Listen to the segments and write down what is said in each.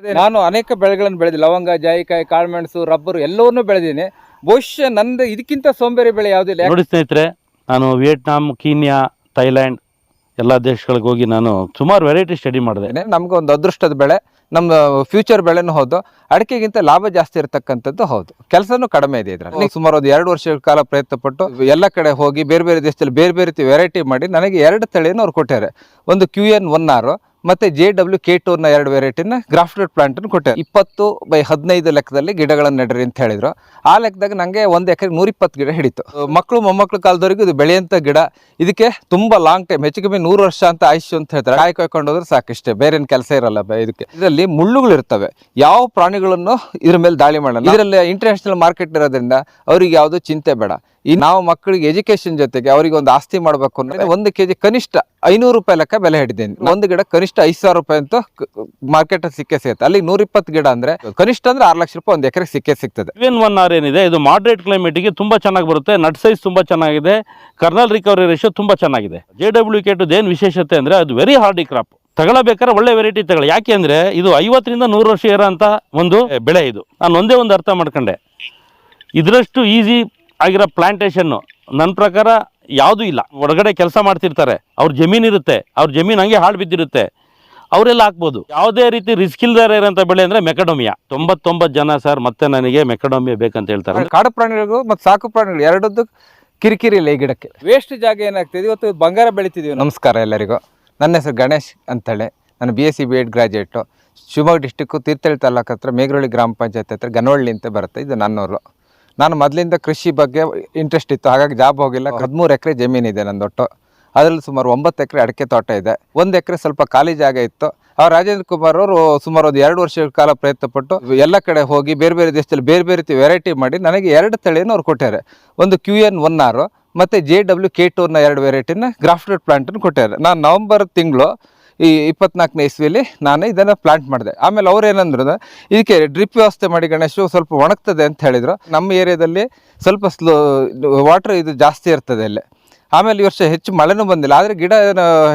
ನಾನು ಅನೇಕ ಬೆಳೆಗಳನ್ನು ಬೆಳೆದಿ ಲವಂಗ ಜಾಯಿಕಾಯಿ ಕಾಳುಮೆಣಸು ರಬ್ಬರ್ ಎಲ್ಲವನ್ನೂ ಬೆಳೆದಿದ್ದೀನಿ. ಬಹುಶಃ ನಂದು ಇದಕ್ಕಿಂತ ಸೋಂಬೇರಿ ಬೆಳೆ ಯಾವುದಿಲ್ಲ ನೋಡಿ ಸ್ನೇಹಿತರೆ ನಾನು ವಿಯೆಟ್ನಾಂ ಕೀನ್ಯಾ ಥೈಲ್ಯಾಂಡ್ ಎಲ್ಲ ದೇಶಗಳಿಗೆ ಹೋಗಿ ನಾನು ಸುಮಾರು ವೆರೈಟಿ ಸ್ಟಡಿ ಮಾಡಿದೆ. ನಮ್ಗೆ ಒಂದು ಅದೃಷ್ಟದ ಬೆಳೆ ನಮ್ಮ ಫ್ಯೂಚರ್ ಬೆಳೆನೂ ಹೌದು. ಅಡಿಕೆಗಿಂತ ಲಾಭ ಜಾಸ್ತಿ ಇರತಕ್ಕಂಥದ್ದು ಹೌದು. ಕೆಲಸನೂ ಕಡಿಮೆ ಇದೆ ಇದ್ರಲ್ಲಿ. ಸುಮಾರು ಒಂದು ಎರಡು ವರ್ಷಗಳ ಕಾಲ ಪ್ರಯತ್ನ ಪಟ್ಟು ಎಲ್ಲ ಕಡೆ ಹೋಗಿ ಬೇರೆ ಬೇರೆ ದೇಶದಲ್ಲಿ ಬೇರೆ ಬೇರೆ ರೀತಿ ವೆರೈಟಿ ಮಾಡಿ ನನಗೆ ಎರಡು ತಳಿಯನ್ನು ಅವ್ರು ಕೊಟ್ಟಾರೆ ಒಂದು ಕ್ಯೂ ಎನ್ ಒನ್ ಆರು ಮತ್ತೆ ಜೆ ಡಬ್ಲ್ಯೂ ಕೆ ಟೂರ್ನ ಎರಡು ವೆರೈಟಿನ ಗ್ರಾಫ್ಟೆಡ್ ಪ್ಲಾಂಟ್ ಕೊಟ್ಟೆ. ಇಪ್ಪತ್ತು ಬೈ ಹದಿನೈದು ಲೆಕ್ಕದಲ್ಲಿ ಗಿಡಗಳನ್ನು ನೆಡ್ರಿ ಅಂತ ಹೇಳಿದ್ರು. ಆ ಲೆಕ್ಕದಾಗ ನನಗೆ ಒಂದು ಎಕರೆ ನೂರಿಪ್ಪತ್ತು ಗಿಡ ಹಿಡಿತು. ಮಕ್ಕಳು ಮೊಮ್ಮಕ್ಕಳು ಕಾಲದವರೆಗೂ ಇದು ಬೆಳೆಯಂತ ಗಿಡ. ಇದಕ್ಕೆ ತುಂಬಾ ಲಾಂಗ್ ಟೈಮ್ ಹೆಚ್ಚು ಕಮ್ಮಿ ನೂರು ವರ್ಷ ಅಂತ ಆಯುಷ್ಯ ಅಂತ ಹೇಳ್ತಾರೆ. ಕಾಯಿ ಕಾಯ್ಕೊಂಡೋದ್ರೆ ಸಾಕಿಷ್ಟೇ, ಬೇರೆ ಏನು ಕೆಲಸ ಇರಲ್ಲ ಇದಕ್ಕೆ. ಇದರಲ್ಲಿ ಮುಳ್ಳುಗಳು ಇರ್ತವೆ. ಯಾವ ಪ್ರಾಣಿಗಳನ್ನು ಇದ್ರ ಮೇಲೆ ದಾಳಿ ಮಾಡಲ್ಲ. ಇದರಲ್ಲಿ ಇಂಟರ್ನ್ಯಾಷನಲ್ ಮಾರ್ಕೆಟ್ ಇರೋದ್ರಿಂದ ಅವ್ರಿಗೆ ಯಾವುದು ಚಿಂತೆ ಬೇಡ. ಈ ನಾವು ಮಕ್ಕಳಿಗೆ ಎಜುಕೇಶನ್ ಜೊತೆಗೆ ಅವರಿಗೆ ಒಂದು ಆಸ್ತಿ ಮಾಡಬೇಕು ಅಂದ್ರೆ ಒಂದು ಕೆಜಿ ಕನಿಷ್ಠ ಐನೂರು ರೂಪಾಯಿ ಲೆಕ್ಕ ಬೆಲೆ ಹಿಡಿದೇನೆ. ಒಂದು ಗಿಡ ಕನಿಷ್ಠ ಐದು ಸಾವಿರ ರೂಪಾಯಿ ಅಂತ ಮಾರ್ಕೆಟ್ ಸಿಕ್ಕೇ ಸಿಗುತ್ತೆ. ಅಲ್ಲಿ ನೂರಿಪ್ಪತ್ತು ಗಿಡ ಅಂದ್ರೆ ಕನಿಷ್ಠ ಅಂದ್ರೆ ಆರು ಲಕ್ಷ ರೂಪಾಯಿ ಒಂದು ಎಕರೆ ಸಿಕ್ಕೇ ಸಿಗ್ತದೆ. ಇವೆನ್ ಒನ್ ಆರ್ ಏನಿದೆ, ಇದು ಮಾಡ್ರೇಟ್ ಕ್ಲೈಮೇಟಿಗೆ ತುಂಬಾ ಚೆನ್ನಾಗಿ ಬರುತ್ತೆ. ನಟ್ ಸೈಜ್ ತುಂಬಾ ಚೆನ್ನಾಗಿದೆ. ಕರ್ನಲ್ ರಿಕವರಿ ರೇಷಿಯೋ ತುಂಬಾ ಚೆನ್ನಾಗಿದೆ. ಜೆ ಡಬ್ಲ್ಯೂ ಕೆ ಏನ್ ವಿಶೇಷತೆ ಅಂದ್ರೆ ಅದು ವೆರಿ ಹಾರ್ಡಿ ಕ್ರಾಪ್ ತಗೊಳ್ಳಬೇಕಾದ್ರೆ ಒಳ್ಳೆ ವೆರೈಟಿ ತಗೊಳ್ಳಿ. ಯಾಕೆ ಅಂದ್ರೆ ಇದು ಐವತ್ತರಿಂದ ನೂರು ವರ್ಷ ಇರೋ ಅಂತ ಒಂದು ಬೆಳೆ ಇದು. ನಾನು ಒಂದೇ ಒಂದು ಅರ್ಥ ಮಾಡ್ಕೊಂಡೆ. ಇದರಷ್ಟು ಈಸಿ ಆಗಿರೋ ಪ್ಲಾಂಟೇಶನ್ನು ನನ್ನ ಪ್ರಕಾರ ಯಾವುದೂ ಇಲ್ಲ. ಹೊರಗಡೆ ಕೆಲಸ ಮಾಡ್ತಿರ್ತಾರೆ. ಅವ್ರ ಜಮೀನು ಇರುತ್ತೆ. ಅವ್ರ ಜಮೀನು ಹಂಗೆ ಹಾಳು ಬಿದ್ದಿರುತ್ತೆ. ಅವರೆಲ್ಲ ಹಾಕ್ಬೋದು. ಯಾವುದೇ ರೀತಿ ರಿಸ್ಕ್ ಇಲ್ದಾರೆ ಇರೋಂಥ ಬೆಳೆ ಅಂದರೆ ಮೆಕಡೋಮಿಯಾ. ತೊಂಬತ್ತೊಂಬತ್ತು ಜನ ಸರ್ ಮತ್ತೆ ನನಗೆ ಮೆಕಡೋಮಿಯಾ ಬೇಕಂತ ಹೇಳ್ತಾರೆ. ಕಾಡು ಪ್ರಾಣಿಗಳಿಗೂ ಮತ್ತು ಸಾಕು ಪ್ರಾಣಿಗಳು ಎರಡದ್ದು ಕಿರಿಕಿರಿ ಇಲ್ಲ ಈ ಗಿಡಕ್ಕೆ. ವೇಸ್ಟ್ ಜಾಗ ಏನಾಗ್ತಿದೆ? ಇವತ್ತು ಬಂಗಾರ ಬೆಳಿತಿದೀವಿ ನಮಸ್ಕಾರ ಎಲ್ಲರಿಗೂ. ನನ್ನ ಹೆಸರು ಗಣೇಶ್ ಅಂತೇಳಿ. ನಾನು B S C B Ed graduate Shivamogga district Thirthahalli taluk ಹತ್ರ ಮೇಘರಳ್ಳಿ ಗ್ರಾಮ ಪಂಚಾಯತ್ ಹತ್ರ ಗನವಳ್ಳಿ ಅಂತ ಬರುತ್ತೆ. ಇದು ನನ್ನೂರು. ನಾನು ಮೊದಲಿಂದ ಕೃಷಿ ಬಗ್ಗೆ ಇಂಟ್ರೆಸ್ಟ್ ಇತ್ತು. ಹಾಗಾಗಿ ಜಾಬ್ ಹೋಗಿಲ್ಲ. ಹದಿಮೂರು ಎಕರೆ ಜಮೀನಿದೆ ನಂದೊಟ್ಟು. ಅದರಲ್ಲಿ ಸುಮಾರು ಒಂಬತ್ತು ಎಕರೆ ಅಡಿಕೆ ತೋಟ ಇದೆ. ಒಂದು ಎಕರೆ ಸ್ವಲ್ಪ ಖಾಲಿ ಜಾಗ ಇತ್ತು. ಆ ರಾಜೇಂದ್ರ ಕುಮಾರ್ ಅವರು ಸುಮಾರು ಒಂದು ಎರಡು ವರ್ಷಗಳ ಕಾಲ ಪ್ರಯತ್ನ ಪಟ್ಟು ಎಲ್ಲ ಕಡೆ ಹೋಗಿ ಬೇರೆ ಬೇರೆ ದೇಶದಲ್ಲಿ ಬೇರೆ ಬೇರೆ ರೀತಿ ವೆರೈಟಿ ಮಾಡಿ ನನಗೆ ಎರಡು ತಳಿಯನ್ನು ಅವ್ರು ಕೊಟ್ಟಾರೆ. ಒಂದು ಕ್ಯೂ ಎನ್ ಒನ್ ಆರು ಮತ್ತು ಜೆ ಡಬ್ಲ್ಯೂ ಕೆ ಟೂರ್ನ ಎರಡು ವೆರೈಟಿನ ಗ್ರಾಫ್ಟೆಡ್ ಪ್ಲಾಂಟನ್ನು ಕೊಟ್ಟಾರೆ. ನಾನು ನವಂಬರ್ ತಿಂಗಳು ಈ ಇಪ್ಪತ್ನಾಲ್ಕನೇ ಇಸ್ವಿಯಲ್ಲಿ ನಾನು ಇದನ್ನು ಪ್ಲಾಂಟ್ ಮಾಡಿದೆ. ಆಮೇಲೆ ಅವ್ರು ಏನಂದ್ರು, ಇದಕ್ಕೆ ಡ್ರಿಪ್ ವ್ಯವಸ್ಥೆ ಮಾಡಿ ಗಣೇಶು, ಸ್ವಲ್ಪ ಒಣಗ್ತದೆ ಅಂತ ಹೇಳಿದರು. ನಮ್ಮ ಏರಿಯಾದಲ್ಲಿ ಸ್ವಲ್ಪ ಸ್ಲೋ ವಾಟರ್ ಇದು ಜಾಸ್ತಿ ಇರ್ತದೆ ಅಲ್ಲಿ ಆಮೇಲೆ ಈ ವರ್ಷ ಹೆಚ್ಚು ಮಳೆನೂ ಬಂದಿಲ್ಲ. ಆದರೆ ಗಿಡ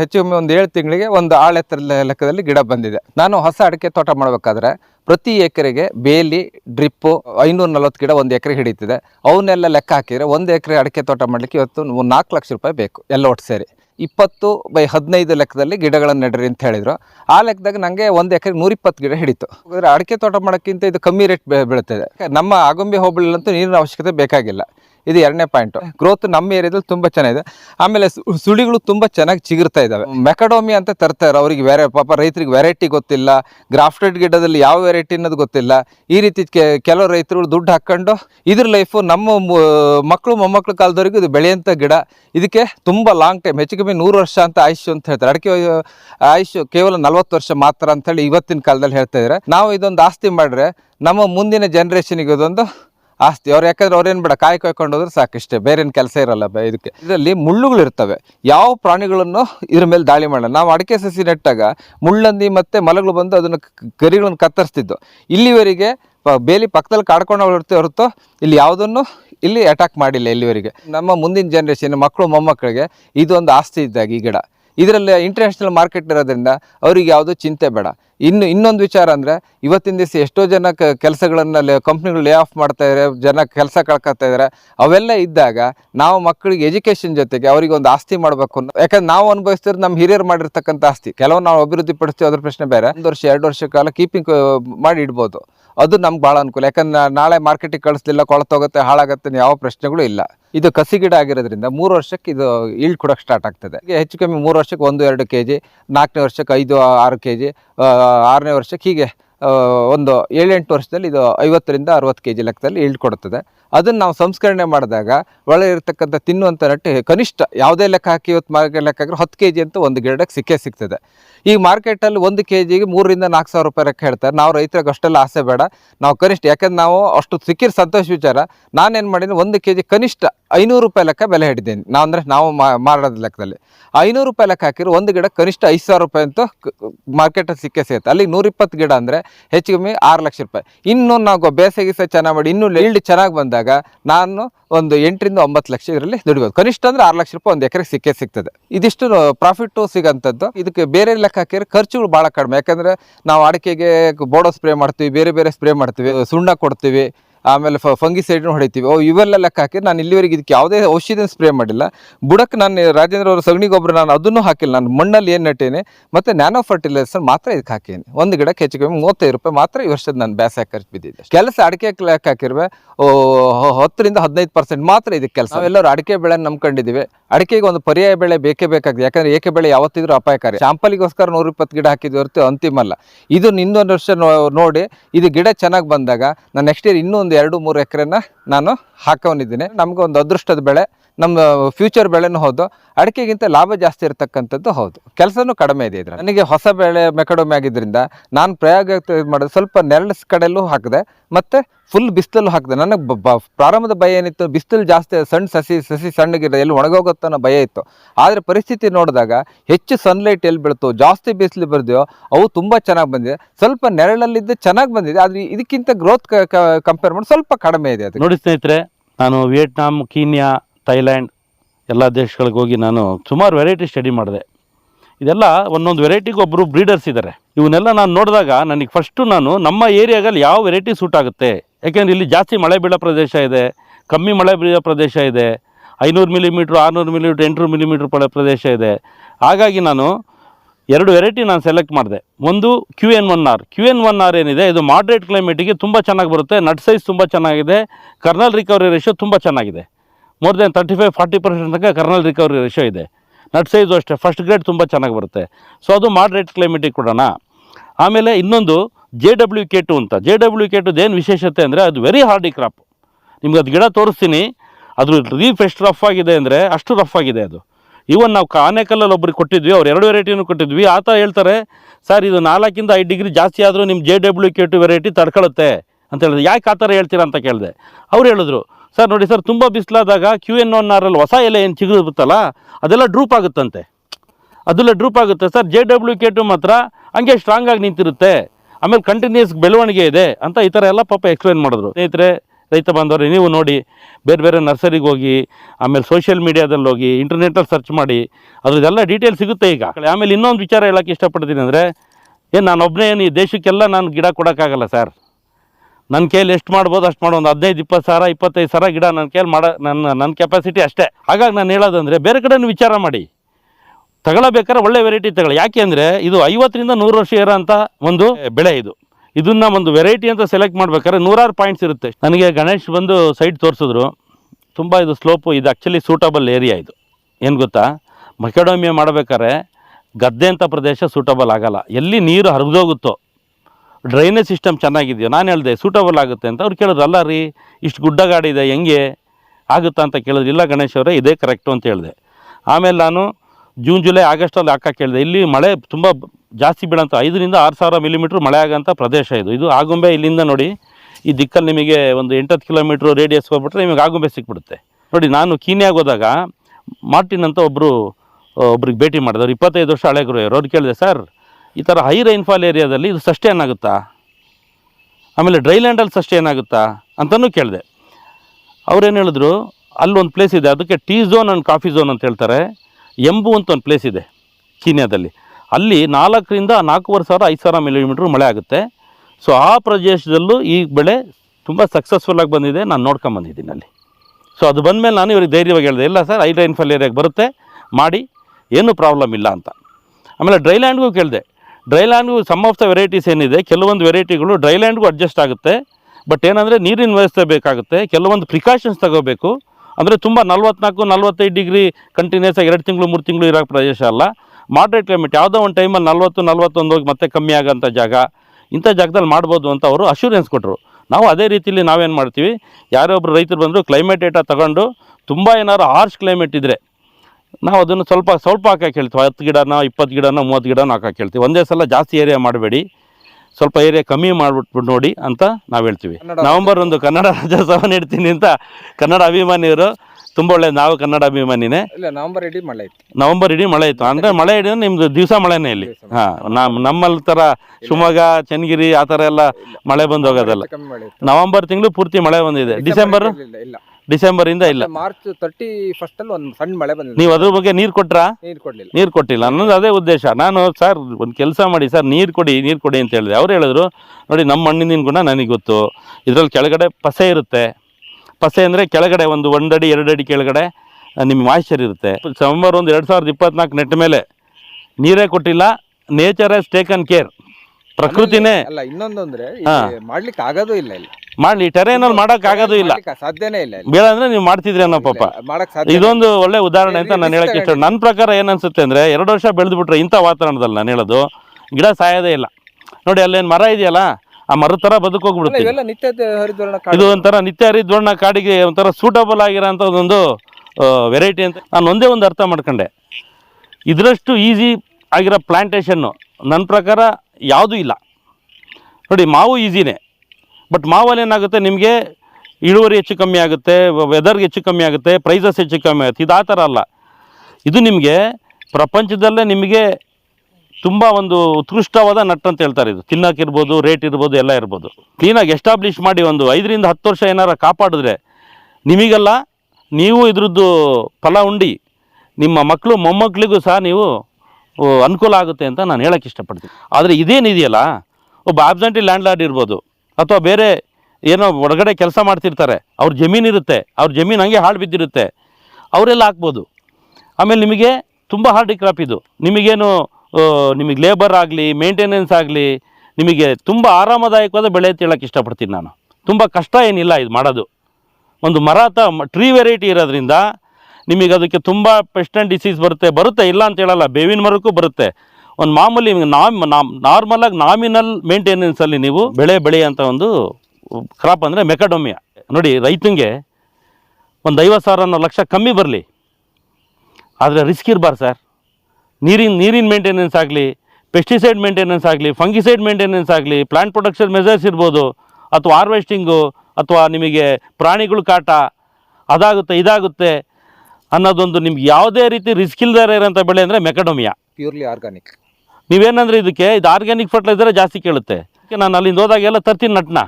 ಹೆಚ್ಚು ಒಂದು ಏಳು ತಿಂಗಳಿಗೆ ಒಂದು ಆಳು ಎತ್ತರ ಲೆಕ್ಕದಲ್ಲಿ ಗಿಡ ಬಂದಿದೆ. ನಾನು ಹೊಸ ಅಡಿಕೆ ತೋಟ ಮಾಡಬೇಕಾದ್ರೆ ಪ್ರತಿ ಎಕರೆಗೆ ಬೇಲಿ ಡ್ರಿಪ್ಪು ಐನೂರ ನಲ್ವತ್ತು ಗಿಡ ಒಂದು ಎಕರೆ ಹಿಡಿತಿದೆ. ಅವನ್ನೆಲ್ಲ ಲೆಕ್ಕ ಹಾಕಿದರೆ ಒಂದು ಎಕರೆ ಅಡಿಕೆ ತೋಟ ಮಾಡಲಿಕ್ಕೆ ಇವತ್ತು ನಾಲ್ಕು ಲಕ್ಷ ರೂಪಾಯಿ ಬೇಕು, ಎಲ್ಲ ಒಟ್ಟು ಸೇರಿ. ಇಪ್ಪತ್ತು ಬೈ ಹದಿನೈದು ಲೆಕ್ಕದಲ್ಲಿ ಗಿಡಗಳನ್ನು ನೆಡ್ರಿ ಅಂತ ಹೇಳಿದರು. ಆ ಲೆಕ್ಕದಾಗ ನನಗೆ ಒಂದು ಎಕರೆ ನೂರಿಪ್ಪತ್ತು ಗಿಡ ಹಿಡಿತು. ಅಡಿಕೆ ತೋಟ ಮಾಡೋಕ್ಕಿಂತ ಇದು ಕಮ್ಮಿ ರೇಟ್ ಬೀಳ್ತದೆ. ನಮ್ಮ ಆಗುಂಬೆ ಹೋಬಳಿಲಂತೂ ನೀರಿನ ಅವಶ್ಯಕತೆ ಬೇಕಾಗಿಲ್ಲ. ಇದು ಎರಡನೇ ಪಾಯಿಂಟ್ ಗ್ರೋತ್ ನಮ್ಮ ಏರಿಯಾದಲ್ಲಿ ತುಂಬಾ ಚೆನ್ನಾಗಿದೆ. ಆಮೇಲೆ ಸುಳಿಗಳು ತುಂಬಾ ಚೆನ್ನಾಗಿ ಚಿಗುರ್ತಾ ಇದ್ದಾವೆ. ಮೆಕಡೋಮಿ ಅಂತ ತರ್ತಾರೆ ಅವರಿಗೆ ಬೇರೆ ಪಾಪ ರೈತರಿಗೆ ವೆರೈಟಿ ಗೊತ್ತಿಲ್ಲ. ಗ್ರಾಫ್ಟೆಡ್ ಗಿಡದಲ್ಲಿ ಯಾವ ವೆರೈಟಿ ಅನ್ನೋದು ಗೊತ್ತಿಲ್ಲ. ಈ ರೀತಿ ಕೆಲವು ರೈತರುಗಳು ದುಡ್ಡು ಹಾಕೊಂಡು ಇದ್ರ ಲೈಫು ನಮ್ಮ ಮಕ್ಕಳು ಮೊಮ್ಮಕ್ಕಳು ಕಾಲದವರೆಗೂ ಇದು ಬೆಳೆಯಂಥ ಗಿಡ. ಇದಕ್ಕೆ ತುಂಬ ಲಾಂಗ್ ಟೈಮ್ ಹೆಚ್ಚು ಕಮ್ಮಿ ನೂರು ವರ್ಷ ಅಂತ ಆಯುಷ್ಯ ಅಂತ ಹೇಳ್ತಾರೆ. ಅಡಿಕೆ ಆಯುಷ್ಯ ಕೇವಲ ನಲ್ವತ್ತು ವರ್ಷ ಮಾತ್ರ ಅಂತೇಳಿ ಇವತ್ತಿನ ಕಾಲದಲ್ಲಿ ಹೇಳ್ತಾ ಇದ್ದಾರೆ ನಾವು ಇದೊಂದು ಆಸ್ತಿ ಮಾಡಿದ್ರೆ ನಮ್ಮ ಮುಂದಿನ ಜನ್ರೇಷನ್ಗೆ ಇದೊಂದು ಆಸ್ತಿ. ಅವ್ರು ಯಾಕಂದ್ರೆ ಅವ್ರೇನು ಬೇಡ, ಕಾಯಿ ಕೊಯ್ಕೊಂಡು ಹೋದ್ರೆ ಸಾಕಿಷ್ಟೇ ಬೇರೆ ಕೆಲಸ ಇರಲ್ಲ ಇದಕ್ಕೆ. ಇದರಲ್ಲಿ ಮುಳ್ಳುಗಳು ಇರ್ತವೆ. ಯಾವ ಪ್ರಾಣಿಗಳನ್ನು ಇದ್ರ ಮೇಲೆ ದಾಳಿ ಮಾಡಲ್ಲ. ನಾವು ಅಡಿಕೆ ಸಸಿ ನೆಟ್ಟಾಗ ಮುಳ್ಳಂದಿ ಮತ್ತೆ ಮಲಗಳು ಬಂದು ಅದನ್ನು ಕರಿಗಳನ್ನು ಗರಿಗಳನ್ನು ಕತ್ತರಿಸ್ತಿದ್ದು. ಇಲ್ಲಿವರೆಗೆ ಬೇಲಿ ಪಕ್ಕದಲ್ಲಿ ಕಾಡ್ಕೊಂಡು ಹೊರತು ಹೊರತು ಇಲ್ಲಿ ಯಾವುದನ್ನು ಇಲ್ಲಿ ಅಟ್ಯಾಕ್ ಮಾಡಿಲ್ಲ ಇಲ್ಲಿವರೆಗೆ. ನಮ್ಮ ಮುಂದಿನ ಜನ್ರೇಷನ್ ಮಕ್ಕಳು, ಮೊಮ್ಮಕ್ಕಳಿಗೆ ಇದೊಂದು ಆಸ್ತಿ ಇದ್ದಾಗ ಈ ಗಿಡ. ಇದರಲ್ಲಿ ಇಂಟರ್ನ್ಯಾಷನಲ್ ಮಾರ್ಕೆಟ್ ಇರೋದ್ರಿಂದ ಅವ್ರಿಗೆ ಯಾವುದು ಚಿಂತೆ ಬೇಡ. ಇನ್ನು ಇನ್ನೊಂದು ವಿಚಾರ ಅಂದರೆ ಇವತ್ತಿನ ದಿವಸ ಎಷ್ಟೋ ಜನ ಕ ಕೆಲಸಗಳನ್ನ ಕಂಪ್ನಿಗಳು ಲೇ ಆಫ್ ಮಾಡ್ತಾ ಇದ್ದಾರೆ ಜನ ಕೆಲಸ ಕಳ್ಕೊತಾ ಇದ್ದಾರೆ ಅವೆಲ್ಲ ಇದ್ದಾಗ ನಾವು ಮಕ್ಕಳಿಗೆ ಎಜುಕೇಷನ್ ಜೊತೆಗೆ ಅವರಿಗೆ ಒಂದು ಆಸ್ತಿ ಮಾಡಬೇಕು ಯಾಕಂದ್ರೆ ನಾವು ಅನುಭವಿಸ್ತಿರೋದು ನಮ್ಮ ಹಿರಿಯರು ಮಾಡಿರ್ತಕ್ಕಂಥ ಆಸ್ತಿ. ಕೆಲವು ನಾವು ಅಭಿವೃದ್ಧಿ ಪಡಿಸ್ತೀವಿ ಅದ್ರ ಪ್ರಶ್ನೆ ಬೇರೆ. ಒಂದು ವರ್ಷ, ಎರಡು ವರ್ಷ ಕಾಲ ಕೀಪಿಂಗ್ ಮಾಡಿ ಇಡ್ಬೋದು. ಅದು ನಮ್ಗೆ ಭಾಳ ಅನುಕೂಲ. ಯಾಕಂದ್ರೆ ನಾಳೆ ಮಾರ್ಕೆಟಿಗೆ ಕಳಿಸ್ಲಿಲ್ಲ, ಕೊಳತೋಗುತ್ತೆ, ಹಾಳಾಗುತ್ತೆ ಯಾವ ಪ್ರಶ್ನೆಗಳು ಇಲ್ಲ. ಇದು ಕಸಿ ಗಿಡ ಆಗಿರೋದ್ರಿಂದ ಮೂರು ವರ್ಷಕ್ಕೆ ಇದು ಈಲ್ಡ್ ಕೊಡೋಕೆ ಸ್ಟಾರ್ಟ್ ಆಗ್ತದೆ. ಹೆಚ್ಚು ಕಮ್ಮಿ ಮೂರು ವರ್ಷಕ್ಕೆ ಒಂದು, ಎರಡು ಕೆ ಜಿ ನಾಲ್ಕನೇ ವರ್ಷಕ್ಕೆ ಐದು, ಆರು ಕೆ ಜಿ ಆರನೇ ವರ್ಷಕ್ಕೆ ಹೀಗೆ ಒಂದು ಏಳೆಂಟು ವರ್ಷದಲ್ಲಿ ಇದು ಐವತ್ತರಿಂದ ಅರವತ್ತು ಕೆ ಜಿ ಲೆಕ್ಕದಲ್ಲಿ ಇಳ್ಕೊಡುತ್ತದೆ. ಕೊಡುತ್ತದೆ ಅದನ್ನು ನಾವು ಸಂಸ್ಕರಣೆ ಮಾಡಿದಾಗ ಒಳ್ಳೆ ಇರತಕ್ಕಂಥ ತಿನ್ನುವಂಥ ನಟ್ಟು ಕನಿಷ್ಠ ಯಾವುದೇ ಲೆಕ್ಕ ಹಾಕಿ ಇವತ್ತು ಮಾರ್ಕೆಟ್ ಲೆಕ್ಕ ಹಾಕಿದ್ರೆ ಹತ್ತು ಕೆ ಜಿ ಅಂತ ಒಂದು ಗಿಡಕ್ಕೆ ಸಿಕ್ಕೇ ಸಿಗ್ತದೆ. ಈ ಮಾರ್ಕೆಟಲ್ಲಿ ಒಂದು ಕೆ ಜಿಗೆ ಮೂರರಿಂದ ನಾಲ್ಕು ಸಾವಿರ ರೂಪಾಯಿ ಲೆಕ್ಕ ಹೇಳ್ತಾರೆ. ನಾವು ರೈತರಿಗೆ ಅಷ್ಟೆಲ್ಲ ಆಸೆ ಬೇಡ. ನಾವು ಕನಿಷ್ಠ, ಯಾಕಂದ್ರೆ ನಾವು ಅಷ್ಟು ಸಿಕ್ಕಿರ ಸಂತೋಷ ವಿಚಾರ. ನಾನೇನು ಮಾಡಿದ್ದೀನಿ ಒಂದು ಕೆ ಜಿ ಕನಿಷ್ಠ ಐನೂರು ರೂಪಾಯಿ ಲೆಕ್ಕ ಬೆಲೆ ಹಿಡಿದ್ದೀನಿ ನಾವು ಅಂದರೆ ನಾವು ಮಾರಾಟದ ಲೆಕ್ಕದಲ್ಲಿ. ಐನೂರು ರೂಪಾಯಿ ಲೆಕ್ಕ ಹಾಕಿದ್ರೆ ಒಂದು ಗಿಡ ಕನಿಷ್ಠ ಐದು ಸಾವಿರ ರೂಪಾಯಿ ಅಂತ ಮಾರ್ಕೆಟಲ್ಲಿ ಸಿಕ್ಕೇ ಸಿಗುತ್ತೆ. ಅಲ್ಲಿಗೆ ನೂರಿಪ್ಪತ್ತು ಗಿಡ ಅಂದರೆ ಹೆಚ್ಚು ಕಮ್ಮಿ ಆರು ಲಕ್ಷ ರೂಪಾಯಿ. ಇನ್ನೂ ನಾವು ಬೇಸಿಗೆ ಗೀಸೆ ಚೆನ್ನಾಗಿ ಮಾಡಿ, ಇನ್ನೂ ಲೀಲ್ಡ್ ಚೆನ್ನಾಗಿ ಬಂದಾಗ ನಾನು ಒಂದು ಎಂಟರಿಂದ ಒಂಬತ್ತು ಲಕ್ಷ ಇದರಲ್ಲಿ ದುಡಿಬೋದು. ಕನಿಷ್ಠ ಅಂದ್ರೆ ಆರು ಲಕ್ಷ ರೂಪಾಯಿ ಒಂದು ಎಕರೆಗೆ ಸಿಕ್ಕೇ ಸಿಗ್ತದೆ. ಇದಿಷ್ಟು ಪ್ರಾಫಿಟ್ ಸಿಗೋಂಥದ್ದು ಇದಕ್ಕೆ ಬೇರೆ ಲೆಕ್ಕ ಹಾಕಿದ್ರೆ ಖರ್ಚುಗಳು ಭಾಳ ಕಡಿಮೆ. ಯಾಕಂದ್ರೆ ನಾವು ಅಡಿಕೆಗೆ ಬೋಡೋ ಸ್ಪ್ರೇ ಮಾಡ್ತೀವಿ, ಬೇರೆ ಬೇರೆ ಸ್ಪ್ರೇ ಮಾಡ್ತೀವಿ, ಸುಣ್ಣ ಕೊಡ್ತೀವಿ. ಆಮೇಲೆ ಫಂಗಿಸೈಡ್ನು ಹೊಡಿತೀವಿ. ಓ, ಇವೆಲ್ಲ ಲೆಕ್ಕ ಹಾಕಿ ನಾನು ಇಲ್ಲಿವರೆಗೆ ಇದಕ್ಕೆ ಯಾವುದೇ ಔಷಧಿ ಸ್ಪ್ರೇ ಮಾಡಿಲ್ಲ. ಬುಡಕ್ಕೆ ನಾನು, ರಾಜೇಂದ್ರ ಅವರ ಸಗಣಿ ಗೊಬ್ಬರ ನಾನು ಅದನ್ನು ಹಾಕಿಲ್ಲ. ನಾನು ಮಣ್ಣಲ್ಲಿ ಏನು ನಟ್ಟೇನೆ, ಮತ್ತು ನ್ಯಾನೋ ಫರ್ಟಿಲೈಸರ್ ಮಾತ್ರ ಇದಕ್ಕೆ ಹಾಕೇನೆ. ಒಂದು ಗಿಡಕ್ಕೆ ಹೆಚ್ಚು ಕಮ್ಮಿ ಮೂವತ್ತೈದು ರೂಪಾಯಿ ಮಾತ್ರ ಈ ವರ್ಷದ ನಾನು ಬ್ಯಾಸ ಖರ್ಚು ಬಿದ್ದಿದ್ದೆ ಕೆಲಸ ಅಡಿಕೆ ಲೆಕ್ಕ ಹಾಕಿರುವೆ ಹತ್ತರಿಂದ ಹದಿನೈದು ಪರ್ಸೆಂಟ್ ಮಾತ್ರ ಇದಕ್ಕೆ ಕೆಲಸ. ಎಲ್ಲರೂ ಅಡಿಕೆ ಬೆಳೆ ನಂಬ್ಕೊಂಡಿದ್ದೀವಿ. ಅಡಿಕೆಗೆ ಒಂದು ಪರ್ಯಾಯ ಬೆಳೆ ಬೇಕೇ ಬೇಕಾಗಿದೆ ಯಾಕಂದ್ರೆ ಏಕೆ ಬೆಳೆ ಯಾವತ್ತಿದ್ರೂ ಅಪಾಯಕಾರಿ. ಶಾಂಪಲಿಗೋಸ್ಕರ ನೂರ ಇಪ್ಪತ್ತು ಗಿಡ ಹಾಕಿದ್ವಿ ಹೊರತು ಅಂತಿಮ ಅಲ್ಲ ಇದು ಇನ್ನೊಂದು ವರ್ಷ ನೋಡಿ, ಇದು ಗಿಡ ಚೆನ್ನಾಗಿ ಬಂದಾಗ, ನಾನು ನೆಕ್ಸ್ಟ್ ಇಯರ್ ಇನ್ನೂ ಒಂದು ಎರಡು ಮೂರು ಎಕರೆನ ನಾನು ಹಾಕೊಂಡಿದ್ದೀನಿ ನಮ್ಗೆ ಒಂದು ಅದೃಷ್ಟದ ಬೆಳೆ. ನಮ್ಮ ಫ್ಯೂಚರ್ ಬೆಳೆನೂ ಹೌದು. ಅಡಿಕೆಗಿಂತ ಲಾಭ ಜಾಸ್ತಿ ಇರತಕ್ಕಂಥದ್ದು ಹೌದು. ಕೆಲಸನೂ ಕಡಿಮೆ ಇದೆ ಇದ್ರೆ ನನಗೆ ಹೊಸ ಬೆಳೆ ಮೆಕಡೊಮೆ ಆಗಿದ್ದರಿಂದ ನಾನು ಪ್ರಯೋಗ ಮಾಡೋದು ಸ್ವಲ್ಪ ನೆರಳು ಕಡೆಯಲ್ಲೂ ಹಾಕಿದೆ. ಮತ್ತು ಫುಲ್ ಬಿಸಿಲಲ್ಲೂ ಹಾಕಿದೆ. ನನಗೆ ಬ- ಪ್ರಾರಂಭದ ಭಯ ಏನಿತ್ತು? ಬಿಸಿಲು ಜಾಸ್ತಿ ಸಣ್ಣ ಸಸಿ ಸಸಿ ಸಣ್ಣಗಿರೋ ಎಲ್ಲಿ ಒಣಗೋಗುತ್ತೋ ಅನ್ನೋ ಭಯ ಇತ್ತು. ಆದರೆ ಪರಿಸ್ಥಿತಿ ನೋಡಿದಾಗ ಹೆಚ್ಚು ಸನ್ಲೈಟ್ ಎಲ್ಲಿ ಬೀಳ್ತು, ಜಾಸ್ತಿ ಬಿಸಿಲು ಬರ್ದೆಯೋ, ಅವು ತುಂಬ ಚೆನ್ನಾಗಿ ಬಂದಿದೆ. ಸ್ವಲ್ಪ ನೆರಳಲ್ಲಿದ್ದು ಚೆನ್ನಾಗಿ ಬಂದಿದೆ. ಆದರೆ ಇದಕ್ಕಿಂತ ಗ್ರೋತ್ ಕಂಪೇರ್ ಮಾಡಿ ಸ್ವಲ್ಪ ಕಡಿಮೆ ಇದೆ ಅದು. ನೋಡಿ ಸ್ನೇಹಿತರೆ, ನಾನು ವಿಯೆಟ್ನಾಂ, ಕೀನ್ಯಾ ಥೈಲ್ಯಾಂಡ್, ಎಲ್ಲ ದೇಶಗಳಿಗೆ ಹೋಗಿ ನಾನು ಸುಮಾರು ವೆರೈಟಿ ಸ್ಟಡಿ ಮಾಡಿದೆ. ಇದೆಲ್ಲ ಒಂದೊಂದು ವೆರೈಟಿಗೆ ಒಬ್ಬರು ಬ್ರೀಡರ್ಸ್ ಇದ್ದಾರೆ ಇವನ್ನೆಲ್ಲ ನಾನು ನೋಡಿದಾಗ ನನಗೆ ಫಸ್ಟು ನಾನು ನಮ್ಮ ಏರಿಯಾಗಲ್ಲಿ ಯಾವ ವೆರೈಟಿ ಸೂಟ್ ಆಗುತ್ತೆ? ಯಾಕೆಂದರೆ ಇಲ್ಲಿ ಜಾಸ್ತಿ ಮಳೆ ಬೀಳೋ ಪ್ರದೇಶ ಇದೆ, ಕಮ್ಮಿ ಮಳೆ ಬೀಳೋ ಪ್ರದೇಶ ಇದೆ, ಐನೂರು ಮಿಲಿಮೀಟ್ರ್ ಆರುನೂರು ಮಿಲಿಮೀಟ್ರ್ ಎಂಟುನೂರು ಮಿಲಿಮೀಟ್ರ್ ಪಡೆ ಪ್ರದೇಶ ಇದೆ. ಹಾಗಾಗಿ ನಾನು ಎರಡು ವೆರೈಟಿ ನಾನು ಸೆಲೆಕ್ಟ್ ಮಾಡಿದೆ. ಒಂದು Q N one R Q N one R ಏನಿದೆ? ಇದು ಮಾಡ್ರೇಟ್ ಕ್ಲೈಮೇಟಿಗೆ ತುಂಬ ಚೆನ್ನಾಗಿ ಬರುತ್ತೆ ನಟ್ ಸೈಜ್ ತುಂಬ ಚೆನ್ನಾಗಿದೆ ಕರ್ನಲ್ ರಿಕವರಿ ರೇಷಿಯೋ ತುಂಬ ಚೆನ್ನಾಗಿದೆ. More than thirty five forty percent ತನಕ ಕರ್ನಲ್ ರಿಕವರಿ ರೇಷೋ ಇದೆ. ನಟ್ ಸೈಜು ಅಷ್ಟೇ. ಫಸ್ಟ್ ಗ್ರೇಡ್ ತುಂಬ ಚೆನ್ನಾಗಿ ಬರುತ್ತೆ. ಸೊ ಅದು ಮಾಡ್ರೇಟ್ ಕ್ಲೈಮೇಟಿಗೆ ಕೊಡೋಣ. ಆಮೇಲೆ ಇನ್ನೊಂದು ಜೆ ಡಬ್ಲ್ಯೂ ಕೆ ಟು ಅಂತ. ಜೆ ಡಬ್ಲ್ಯೂ ಕೆ ಟುದೇನು ವಿಶೇಷತೆ ಅಂದರೆ ಅದು ವೆರಿ ಹಾರ್ಡಿ ಕ್ರಾಪ್ ನಿಮ್ಗೆ ಅದು ಗಿಡ ತೋರಿಸ್ತೀನಿ. ಅದ್ರ ಲೀಫ್ ಎಷ್ಟು ರಫ್ ಆಗಿದೆ ಅಂದರೆ ಅಷ್ಟು ರಫ್ ಆಗಿದೆ ಅದು. ಈವನ್ ನಾವು ಆನೆಕಲ್ಲಲ್ಲಿ ಒಬ್ರಿಗೆ ಕೊಟ್ಟಿದ್ವಿ, ಅವ್ರು ಎರಡು ವೆರೈಟಿನೂ ಕೊಟ್ಟಿದ್ವಿ. ಆತ ಹೇಳ್ತಾರೆ ಸರ್ ಇದು ನಾಲ್ಕಿಂದ ಐದು ಡಿಗ್ರಿ ಜಾಸ್ತಿ ಆದರೂ ನಿಮ್ಮ J W K two variety ತಡ್ಕೊಳ್ಳುತ್ತೆ ಅಂತ ಹೇಳಿದ್ರೆ. ಯಾಕೆ ಆ ಥರ ಹೇಳ್ತೀರಾ ಅಂತ ಕೇಳಿದೆ. ಅವ್ರು ಹೇಳಿದ್ರು ಸರ್ ನೋಡಿ ಸರ್, ತುಂಬ ಬಿಸಿಲಾದಾಗ ಕ್ಯೂ ಎನ್ ಒನ್ ಆರಲ್ಲಿ ಹೊಸ ಎಲೆ ಏನು ಚಿಗುರುತ್ತಲ್ಲ ಅದೆಲ್ಲ ಡ್ರೂಪ್ ಆಗುತ್ತಂತೆ. ಅದೆಲ್ಲ ಡ್ರೂಪ್ ಆಗುತ್ತೆ sir. J W K two ಮಾತ್ರ ಹಂಗೆ ಸ್ಟ್ರಾಂಗ್ ಆಗಿ ನಿಂತಿರುತ್ತೆ. ಆಮೇಲೆ ಕಂಟಿನ್ಯೂಸ್ ಬೆಳವಣಿಗೆ ಇದೆ ಅಂತ ಈ ಥರ ಎಲ್ಲ ಪಾಪ ಎಕ್ಸ್ಪ್ಲೈನ್ ಮಾಡಿದ್ರು. ಸ್ನೇಹಿತರೆ, ರೈತ ಬಾಂಧವರೇ, ನೀವು ನೋಡಿ, ಬೇರೆ ಬೇರೆ ನರ್ಸರಿಗೆ ಹೋಗಿ, ಆಮೇಲೆ ಸೋಷಿಯಲ್ ಮೀಡಿಯಾದಲ್ಲಿ ಹೋಗಿ ಇಂಟರ್ನೆಟಲ್ಲಿ ಸರ್ಚ್ ಮಾಡಿ, ಅದ್ರದ್ದೆಲ್ಲ ಡೀಟೇಲ್ ಸಿಗುತ್ತೆ ಈಗ. ಆಮೇಲೆ ಇನ್ನೊಂದು ವಿಚಾರ ಹೇಳೋಕ್ಕೆ ಇಷ್ಟಪಡ್ತೀನಿ ಅಂದರೆ ಏನು ನಾನು ಒಬ್ಬನೇ ಏನು ಈ ದೇಶಕ್ಕೆಲ್ಲ ನಾನು ಗಿಡ ಕೊಡೋಕ್ಕಾಗಲ್ಲ ಸರ್. ನನ್ನ ಕೈಯಲ್ಲಿ ಎಷ್ಟು ಮಾಡ್ಬೋದು ಅಷ್ಟು ಮಾಡೋ. ಒಂದು ಹದಿನೈದು, ಇಪ್ಪತ್ತು ಸಾವಿರ, ಇಪ್ಪತ್ತೈದು ಸಾವಿರ ಗಿಡ ನನ್ನ ಕೈಯಲ್ಲಿ ಮಾಡೋ ನನ್ನ ನನ್ನ ಕೆಪಾಸಿಟಿ ಅಷ್ಟೇ. ಹಾಗಾಗಿ ನಾನು ಹೇಳೋದಂದರೆ ಬೇರೆ ಕಡೆನೂ ವಿಚಾರ ಮಾಡಿ. ತಗೊಳ್ಳಬೇಕಾದ್ರೆ ಒಳ್ಳೆ ವೆರೈಟಿ ತಗೊಳ್ಳಿ. ಯಾಕೆ ಅಂದರೆ ಇದು ಐವತ್ತರಿಂದ ನೂರು ವರ್ಷ ಇರೋಂಥ ಒಂದು ಬೆಳೆ ಇದು. ಇದನ್ನು ಒಂದು ವೆರೈಟಿ ಅಂತ ಸೆಲೆಕ್ಟ್ ಮಾಡ್ಬೇಕಾದ್ರೆ ನೂರಾರು ಪಾಯಿಂಟ್ಸ್ ಇರುತ್ತೆ. ನನಗೆ ಗಣೇಶ್ ಬಂದು ಸೈಟ್ ತೋರಿಸಿದ್ರು. ತುಂಬ ಇದು ಸ್ಲೋಪು ಇದು ಆ್ಯಕ್ಚುಲಿ ಸೂಟಬಲ್ ಏರಿಯಾ ಇದು. ಏನು ಗೊತ್ತಾ? ಮಕೆಡೋಮಿಯಾ ಮಾಡಬೇಕಾದ್ರೆ ಗದ್ದೆ ಅಂತ ಪ್ರದೇಶ ಸೂಟಬಲ್ ಆಗಲ್ಲ. ಎಲ್ಲಿ ನೀರು ಹರಿದೋಗುತ್ತೋ ಡ್ರೈನೇಜ್ ಸಿಸ್ಟಮ್ ಚೆನ್ನಾಗಿದೆಯೋ, ನಾನು ಹೇಳಿದೆ ಸೂಟಬಲ್ ಆಗುತ್ತೆ ಅಂತ. ಅವ್ರು ಕೇಳಿದ್ರು, ಅಲ್ಲ ರೀ, ಇಷ್ಟು ಇದೆ, ಹೆಂಗೆ? ಆಗುತ್ತಾ ಅಂತ ಕೇಳಿದ್ರು, ಇಲ್ಲ ಗಣೇಶ್ ಅವರೇ, ಇದೇ ಕರೆಕ್ಟು ಅಂತ ಹೇಳಿದೆ. ಆಮೇಲೆ ನಾನು ಜೂನ್, ಜುಲೈ ಆಗಸ್ಟಲ್ಲಿ ಹಾಕಕ್ಕೆ ಕೇಳಿದೆ, ಇಲ್ಲಿ ಮಳೆ ತುಂಬ ಜಾಸ್ತಿ ಬೀಳಂತ, ಐದರಿಂದ ಆರು ಸಾವಿರ ಮಿಲಿಮೀಟ್ರ್ ಮಳೆ ಆಗೋಂಥ ಪ್ರದೇಶ ಇದು. ಇದು ಆಗುಂಬೆ ಇಲ್ಲಿಂದ ನೋಡಿ, ಈ ದಿಕ್ಕಲ್ಲಿ ನಿಮಗೆ ಒಂದು ಎಂಟತ್ತು ಕಿಲೋಮೀಟ್ರ್ ರೇಡಿಯಸ್ ಹೋಗ್ಬಿಟ್ರೆ ನಿಮಗೆ ಆಗುಂಬೆ ಸಿಕ್ಬಿಡುತ್ತೆ. ನೋಡಿ, ನಾನು ಕೀನ್ಯಾಗ ಹೋದಾಗ ಮಾರ್ಟಿನ್ ಅಂತ ಒಬ್ಬರು ಒಬ್ರಿಗೆ ಭೇಟಿ ಮಾಡಿದವ್ರು ಇಪ್ಪತ್ತೈದು ವರ್ಷ ಹಳೆ ಗುರು ಅವ್ರು ಕೇಳಿದೆ, ಸರ್ ಈ ಥರ ಹೈ ರೈನ್ಫಾಲ್ ಏರಿಯಾದಲ್ಲಿ ಇದು ಸಸ್ಟೇನ್ ಆಗುತ್ತಾ ಆಮೇಲೆ ಡ್ರೈಲ್ಯಾಂಡಲ್ಲಿ ಸಸ್ಟೇನ್ ಆಗುತ್ತಾ ಅಂತಲೂ ಕೇಳಿದೆ. ಅವ್ರೇನು ಹೇಳಿದ್ರು ಅಲ್ಲೊಂದು ಪ್ಲೇಸ್ ಇದೆ, ಅದಕ್ಕೆ tea zone and coffee zone ಅಂತ ಹೇಳ್ತಾರೆ. ಎಂಬು ಅಂತ ಒಂದು ಪ್ಲೇಸ್ ಇದೆ, ಕೀನ್ಯಾದಲ್ಲಿ. ಅಲ್ಲಿ ನಾಲ್ಕರಿಂದ ನಾಲ್ಕೂವರೆ ಸಾವಿರ, ಐದು ಸಾವಿರ ಮಿಲಿಮೀಟ್ರ್ ಮಳೆ ಆಗುತ್ತೆ. ಸೊ ಆ ಪ್ರದೇಶದಲ್ಲೂ ಈ ಬೆಳೆ ತುಂಬ ಸಕ್ಸಸ್ಫುಲ್ಲಾಗಿ ಬಂದಿದೆ, ನಾನು ನೋಡ್ಕೊಂಬಂದಿದ್ದೀನಿ ಅಲ್ಲಿ. ಸೊ ಅದು ಬಂದ ಮೇಲೆ ನಾನು ಇವ್ರಿಗೆ ಧೈರ್ಯವಾಗಿ ಹೇಳಿದೆ, ಇಲ್ಲ ಸರ್ ಐ ರೈನ್ಫಾಲ್ ಏರಿಯಾಗೆ ಬರುತ್ತೆ, ಮಾಡಿ, ಏನೂ ಪ್ರಾಬ್ಲಮ್ ಇಲ್ಲ ಅಂತ. ಆಮೇಲೆ ಡ್ರೈಲ್ಯಾಂಡ್ಗೂ ಕೇಳಿದೆ ಡ್ರೈಲ್ಯಾಂಡ್ಗೂ ಸಮ್ ಆಫ್ ದ ವೆರೈಟೀಸ್ ಏನಿದೆ, ಕೆಲವೊಂದು ವೆರೈಟಿಗಳು ಡ್ರೈಲ್ಯಾಂಡ್ಗೂ ಅಡ್ಜಸ್ಟ್ ಆಗುತ್ತೆ. ಬಟ್ ಏನಂದರೆ ನೀರಿನ ವ್ಯವಸ್ಥೆ ಬೇಕಾಗುತ್ತೆ. ಕೆಲವೊಂದು ಪ್ರಿಕಾಷನ್ಸ್ ತಗೋಬೇಕು. ಅಂದರೆ ತುಂಬ ನಲ್ವತ್ನಾಲ್ಕು, ನಲ್ವತ್ತೈದು ಡಿಗ್ರಿ ಕಂಟಿನ್ಯೂಸ್ ಆಗಿ ಎರಡು ತಿಂಗಳು, ಮೂರು ತಿಂಗಳು ಇರೋ ಪ್ರದೇಶ ಅಲ್ಲ. ಮಾಡ್ರೇಟ್ ಕ್ಲೈಮೇಟ್ ಯಾವುದೋ ಒಂದು ಟೈಮಲ್ಲಿ ನಲ್ವತ್ತು, ನಲ್ವತ್ತೊಂದು ಹೋಗಿ ಮತ್ತೆ ಕಮ್ಮಿ ಆಗೋಂಥ ಜಾಗ. ಇಂಥ ಜಾಗದಲ್ಲಿ ಮಾಡ್ಬೋದು ಅಂತ ಅವರು ಅಶ್ಯೂರೆನ್ಸ್ ಕೊಟ್ಟರು ನಾವು ಅದೇ ರೀತಿಯಲ್ಲಿ ನಾವೇನು ಮಾಡ್ತೀವಿ? ಯಾರೇ ಒಬ್ಬರು ರೈತರು ಬಂದರೂ ಕ್ಲೈಮೇಟ್ ಡೇಟಾ ತಗೊಂಡು ತುಂಬ ಏನಾದ್ರು ಹಾರ್ಶ್ ಕ್ಲೈಮೇಟ್ ಇದ್ದರೆ ನಾವು ಅದನ್ನು ಸ್ವಲ್ಪ ಸ್ವಲ್ಪ ಹಾಕಕ್ಕೆ ಹೇಳ್ತೀವಿ ಹತ್ತು ಗಿಡನ ಇಪ್ಪತ್ತು ಗಿಡನ ಮೂವತ್ತು ಗಿಡನ ಹಾಕಕ್ಕೆ ಹೇಳ್ತೀವಿ ಒಂದೇ ಸಲ ಜಾಸ್ತಿ ಏರಿಯಾ ಮಾಡಬೇಡಿ. ಸ್ವಲ್ಪ ಏರಿಯಾ ಕಮ್ಮಿ ಮಾಡಿಬಿಟ್ಬಿಟ್ಟು ನೋಡಿ ಅಂತ ನಾವು ಹೇಳ್ತೀವಿ. ನವಂಬರ್ ಒಂದು ಕನ್ನಡ ರಾಜ್ಯೋತ್ಸವ ನೀಡ್ತೀನಿ ಅಂತ ಕನ್ನಡ ಅಭಿಮಾನಿಯರು ತುಂಬ ಒಳ್ಳೆ ನಾವು ಕನ್ನಡ ಅಭಿಮಾನಿನೇ. ನವಂಬರ್ ಇಡೀ ಮಳೆ ಇತ್ತು. ನವಂಬರ್ ಇಡೀ ಮಳೆ ಇತ್ತು. ಅಂದರೆ ಮಳೆ ಇಡೀ ನಿಮ್ದು ದಿವಸ ಮಳೆನೇ ಇಲ್ಲಿ. ಹಾಂ ನಮ್ಮ ನಮ್ಮಲ್ಲಿ ಥರ ಶಿವಮೊಗ್ಗ ಚನ್ನಗಿರಿ ಆ ಥರ ಎಲ್ಲ ಮಳೆ ಬಂದು ಹೋಗೋದಲ್ಲ. ನವಂಬರ್ ತಿಂಗಳು ಪೂರ್ತಿ ಮಳೆ ಬಂದಿದೆ. ಡಿಸೆಂಬರ್ ಇಲ್ಲ. ಇಲ್ಲ ಡಿಸೆಂಬರಿಂದ ಇಲ್ಲ. ಮಾರ್ಚ್ ತರ್ಟಿ ಫಸ್ಟ್ ಅಲ್ಲಿ ಒಂದು ಸಣ್ಣ ಮಳೆ ಬಂದಿದೆ. ನೀವು ಅದ್ರ ಬಗ್ಗೆ ನೀರು ಕೊಟ್ರಾ? ನೀರು ಕೊಡ್ಲಿಲ್ಲ. ನೀರು ಕೊಟ್ಟಿಲ್ಲ. ಅನ್ನೋದು ಅದೇ ಉದ್ದೇಶ. ನಾನು ಸರ್ ಒಂದು ಕೆಲಸ ಮಾಡಿ ಸರ್ ನೀರು ಕೊಡಿ ನೀರು ಕೊಡಿ ಅಂತ ಹೇಳಿದೆ. ಅವ್ರು ಹೇಳಿದ್ರು ನೋಡಿ ನಮ್ಮ ಮಣ್ಣಿನ ಗುಣ ನನಗೆ ಗೊತ್ತು. ಇದರಲ್ಲಿ ಕೆಳಗಡೆ ಪಸೆ ಇರುತ್ತೆ. ಪಸೆ ಅಂದರೆ ಕೆಳಗಡೆ ಒಂದು ಒಂದಡಿ ಎರಡಡಿ ಅಡಿ ಕೆಳಗಡೆ ನಿಮ್ಮ ಮಾಯ್ಚರ್ ಇರುತ್ತೆ. ಸೆಪ್ಟೆಂಬರ್ ಒಂದು ಎರಡು ಸಾವಿರದ ಇಪ್ಪತ್ನಾಲ್ಕು ನೆಟ್ ಮೇಲೆ ನೀರೇ ಕೊಟ್ಟಿಲ್ಲ. ನೇಚರ್ ಹ್ಯಾಸ್ ಟೇಕನ್ ಕೇರ್ ಪ್ರಕೃತಿನೇ ಅಲ್ಲ ಇನ್ನೊಂದು ಅಂದ್ರೆ ಹಾ. ಮಾಡ್ಲಿಕ್ಕೆ ಆಗೋದು ಇಲ್ಲ ಇಲ್ಲಿ. ಮಾಡಲಿ ಟೆರೇನಲ್ಲಿ ಆಗೋದು ಇಲ್ಲ. ಸಾಧ್ಯನೇ ಇಲ್ಲ ಬೇಡ ಅಂದ್ರೆ ನೀವು ಮಾಡ್ತಿದ್ರಿ ಅನ್ನೋ ಪಾಪ. ಮಾಡಕ್ ಸಾಧ್ಯ ಇದೊಂದು ಒಳ್ಳೆ ಉದಾಹರಣೆ ಅಂತ ನಾನು ಹೇಳಕ್ ಹೇಳಕ್ಕೆ ಇಷ್ಟ ನನ್ನ ಪ್ರಕಾರ ಏನ್ ಅನ್ಸುತ್ತೆ ಅಂದ್ರೆ ಎರಡು ವರ್ಷ ಬೆಳೆದು ಬಿಟ್ರೆ ಇಂಥ ವಾತಾವರಣದಲ್ಲಿ ನಾನು ಹೇಳೋದು ಗಿಡ ಸಾಯೋದೇ ಇಲ್ಲ. ನೋಡಿ ಅಲ್ಲೇನು ಮರ ಇದೆಯಲ್ಲ ಆ ಮರದ ತರ ಬದುಕೋಗ್ಬಿಡುತ್ತೆ. ಇವೆಲ್ಲ ನಿತ್ಯದ ಹರಿದ್ವರ್ಣ ಇದು ಒಂಥರ ನಿತ್ಯ ಹರಿದ್ವರ್ಣ ಕಾಡಿಗೆ ಒಂಥರ ಸೂಟಬಲ್ ಆಗಿರೋಂಥ ಒಂದು ವೆರೈಟಿ ಅಂತ ನಾನು ಒಂದೇ ಒಂದು ಅರ್ಥ ಮಾಡ್ಕೊಂಡೆ. ಇದರಷ್ಟು ಈಸಿ ಆಗಿರೋ ಪ್ಲಾಂಟೇಶನ್ನು ನನ್ನ ಪ್ರಕಾರ ಯಾವುದೂ ಇಲ್ಲ. ನೋಡಿ ಮಾವು ಈಸಿನೇ ಬಟ್ ಮಾವಲ್ಲಿ ಏನಾಗುತ್ತೆ? ನಿಮಗೆ ಇಳುವರಿ ಹೆಚ್ಚು ಕಮ್ಮಿ ಆಗುತ್ತೆ ವೆದರ್ಗೆ ಹೆಚ್ಚು ಕಮ್ಮಿ ಆಗುತ್ತೆ ಪ್ರೈಸಸ್ ಹೆಚ್ಚು ಕಮ್ಮಿ ಆಗುತ್ತೆ. ಇದು ಆ ಥರ ಅಲ್ಲ. ಇದು ನಿಮಗೆ ಪ್ರಪಂಚದಲ್ಲೇ ನಿಮಗೆ ತುಂಬ ಒಂದು ಉತ್ಕೃಷ್ಟವಾದ ನಟ್ ಅಂತ ಹೇಳ್ತಾರೆ ಇದು. ತಿನ್ನೋಕ್ಕಿರ್ಬೋದು ರೇಟ್ ಇರ್ಬೋದು, ಎಲ್ಲ ಇರ್ಬೋದು. ಕ್ಲೀನಾಗಿ ಎಸ್ಟಾಬ್ಲಿಷ್ ಮಾಡಿ ಒಂದು ಐದರಿಂದ ಹತ್ತು ವರ್ಷ ಏನಾರು ಕಾಪಾಡಿದ್ರೆ ನಿಮಗೆಲ್ಲ ನೀವು ಇದ್ರದ್ದು ಫಲ ಉಂಡಿ. ನಿಮ್ಮ ಮಕ್ಕಳು ಮೊಮ್ಮಕ್ಕಳಿಗೂ ಸಹ ನೀವು ಅನುಕೂಲ ಆಗುತ್ತೆ ಅಂತ ನಾನು ಹೇಳೋಕ್ಕೆ ಇಷ್ಟಪಡ್ತೀನಿ. ಆದರೆ ಇದೇನಿದೆಯಲ್ಲ ಒಬ್ಬ ಆಬ್ಸೆಂಟಿ ಲ್ಯಾಂಡ್ ಲಾರ್ಡ್ ಇರ್ಬೋದು. ಅಥವಾ ಬೇರೆ ಏನೋ ಹೊರಗಡೆ ಕೆಲಸ ಮಾಡ್ತಿರ್ತಾರೆ, ಅವ್ರ ಜಮೀನು ಇರುತ್ತೆ, ಅವ್ರ ಜಮೀನು ಹಂಗೆ ಹಾಳು ಬಿದ್ದಿರುತ್ತೆ, ಅವರೆಲ್ಲ ಹಾಕ್ಬೋದು. ಆಮೇಲೆ ನಿಮಗೆ ತುಂಬ ಹಾರ್ಡಿ ಕ್ರಾಪ್ ಇದು. ನಿಮಗೇನು ನಿಮಗೆ ಲೇಬರ್ ಆಗಲಿ ಮೇಂಟೆನೆನ್ಸ್ ಆಗಲಿ, ನಿಮಗೆ ತುಂಬ ಆರಾಮದಾಯಕವಾದ ಬೆಳೆ ಅಂತ ಹೇಳೋಕ್ಕೆ ಇಷ್ಟಪಡ್ತೀನಿ ನಾನು. ತುಂಬ ಕಷ್ಟ ಏನಿಲ್ಲ ಇದು ಮಾಡೋದು. ಒಂದು ಮರ ತ ಟ್ರೀ ವೆರೈಟಿ ಇರೋದ್ರಿಂದ ನಿಮಗೆ ಅದಕ್ಕೆ ತುಂಬ ಪೆಸ್ಟ್ ಆ್ಯಂಡ್ ಡಿಸೀಸ್ ಬರುತ್ತೆ ಬರುತ್ತೆ, ಇಲ್ಲ ಅಂತ ಹೇಳಲ್ಲ, ಬೇವಿನ ಮರಕ್ಕೂ ಬರುತ್ತೆ. ಒಂದು ಮಾಮೂಲಿ ನಾಮ್ ನಾರ್ಮಲಾಗಿ ನಾಮಿನಲ್ ಮೇಂಟೆನೆನ್ಸಲ್ಲಿ ನೀವು ಬೆಳೆ ಬೆಳೆಯೋಂಥ ಒಂದು ಕ್ರಾಪ್ ಅಂದರೆ ಮೆಕಡೋಮಿಯಾ. ನೋಡಿ ರೈತನಿಗೆ ಒಂದು ಐವತ್ತು ಸಾವಿರ ಅನ್ನೋ ಲಕ್ಷ ಕಮ್ಮಿ ಬರಲಿ. ಆದರೆ ರಿಸ್ಕ್ ಇರಬಾರ್ದು ಸರ್ ನೀರಿನ ನೀರಿನ ಮೇಂಟೆನೆನ್ಸ್ ಆಗಲಿ ಪೆಸ್ಟಿಸೈಡ್ ಮೇಂಟೆನೆನ್ಸ್ ಆಗಲಿ ಫಂಗಿಸೈಡ್ ಮೇಂಟೆನೆನ್ಸ್ ಆಗಲಿ ಪ್ಲಾಂಟ್ ಪ್ರೊಡಕ್ಷನ್ ಮೆಸರ್ಸ್ ಇರ್ಬೋದು, ಅಥವಾ ಹಾರ್ವೆಸ್ಟಿಂಗು ಅಥವಾ ನಿಮಗೆ ಪ್ರಾಣಿಗಳು ಕಾಟ ಅದಾಗುತ್ತೆ, ಇದಾಗುತ್ತೆ ಅನ್ನೋದೊಂದು ನಿಮ್ಗೆ ಯಾವುದೇ ರೀತಿ ರಿಸ್ಕ್ ಇಲ್ಲದೇ ಇರೋಂಥ ಬೆಳೆ ಅಂದರೆ ಮೆಕಡೋಮಿಯಾ. ಪ್ಯೂರ್ಲಿ ಆರ್ಗಾನಿಕ್ ನೀವೇನಂದ್ರೆ ಇದಕ್ಕೆ, ಇದು ಆರ್ಗ್ಯಾನಿಕ್ ಫರ್ಟಿಲೈಸರೇ ಜಾಸ್ತಿ ಕೇಳುತ್ತೆ. ನಾನು ಅಲ್ಲಿಂದ ಹೋದಾಗೆಲ್ಲ ತರ್ತೀನಿ ನಟ್ನ.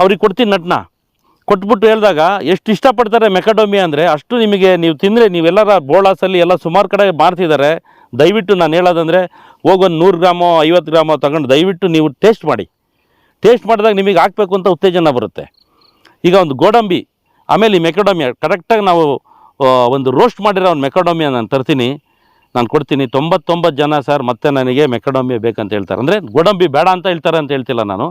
ಅವ್ರಿಗೆ ಕೊಡ್ತೀನಿ ನಟ್ನ. ಕೊಟ್ಬಿಟ್ಟು ಹೇಳಿದಾಗ ಎಷ್ಟು ಇಷ್ಟಪಡ್ತಾರೆ ಮೆಕಡೋಮಿ ಅಂದರೆ, ಅಷ್ಟು ನಿಮಗೆ ನೀವು ತಿಂದರೆ ನೀವೆಲ್ಲರ ಬೋಳಾಸಲ್ಲಿ ಎಲ್ಲ ಸುಮಾರು ಕಡೆ ಮಾರ್ತಿದ್ದಾರೆ. ದಯವಿಟ್ಟು ನಾನು ಹೇಳೋದಂದರೆ, ಹೋಗೊಂದು ನೂರು ಗ್ರಾಮೋ, ಐವತ್ತು ಗ್ರಾಮೋ ತಗೊಂಡು ದಯವಿಟ್ಟು ನೀವು ಟೇಸ್ಟ್ ಮಾಡಿ. ಟೇಸ್ಟ್ ಮಾಡಿದಾಗ ನಿಮಗೆ ಹಾಕಬೇಕು ಅಂತ ಉತ್ತೇಜನ ಬರುತ್ತೆ. ಈಗ ಒಂದು ಗೋಡಂಬಿ, ಆಮೇಲೆ ಈ ಮೆಕಡೋಮಿಯಾ ಕರೆಕ್ಟಾಗಿ ನಾವು ಒಂದು ರೋಸ್ಟ್ ಮಾಡಿರೋ ಒಂದು ಮೆಕಡೋಮಿಯ ನಾನು ತರ್ತೀನಿ. ನಾನು ಕೊಡ್ತೀನಿ. ತೊಂಬತ್ತೊಂಬತ್ತು ಜನ ಸರ್ ಮತ್ತೆ ನನಗೆ ಮೆಕಡೋಮಿಯಾ ಬೇಕಂತ ಹೇಳ್ತಾರೆ. ಅಂದರೆ ಗೋಡಂಬಿ ಬೇಡ ಅಂತ ಹೇಳ್ತಾರೆ ಅಂತ ಹೇಳ್ತಿಲ್ಲ ನಾನು.